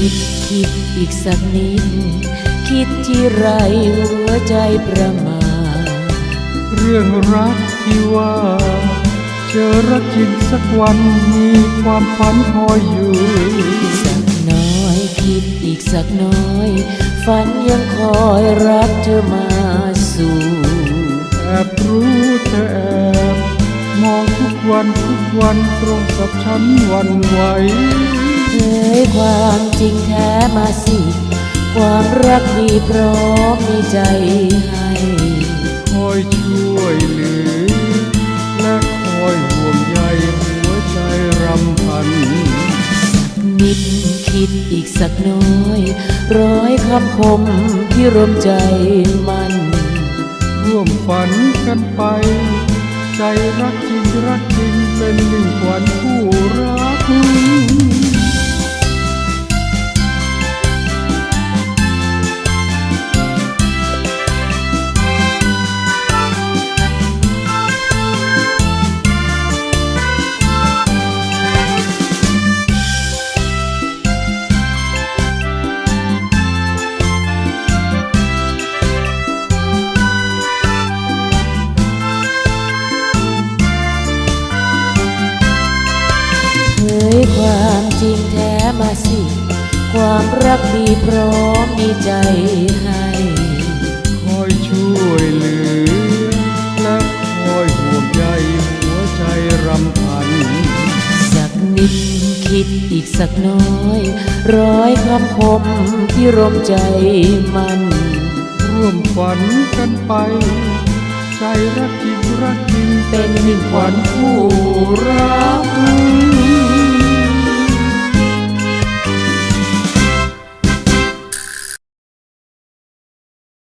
คิดอีกสักนิด คิดที่ไรหัวใจประมาเรื่องรักที่ว่าเจอรักจริงสักวันมีความฝันคอยอยู่สักน้อยคิดอีกสักน้อย ฝันยังคอยรักเธอมาสู่แอบรู้เธอแอบมองทุกวันทุกวันตรงกับฉันวันไหวเผยความ จริงแท้มาสิ ความรักมีพร้อมมีใจให้คอยช่วยเหลือ และคอยห่วงใยหัวใจรำพัน นิดคิดอีกสักน้อย ร้อยคำคมที่รวมใจมัน ร่วมฝันกันไป ใจรักจริงรักจริงเป็นหนึ่งขวัญคู่รัก จริงแท้มาสิ ความรักมีพร้อมมีใจให้คอยช่วยเหลือ และคอยห่วงใยหัวใจรำพัน สักนิดคิดอีกสักน้อย ร้อยคำคมที่รมใจมัน ร่วมฝันกันไป ใจรักจริงรักจริงเป็นหนึ่งขวัญคู่รัก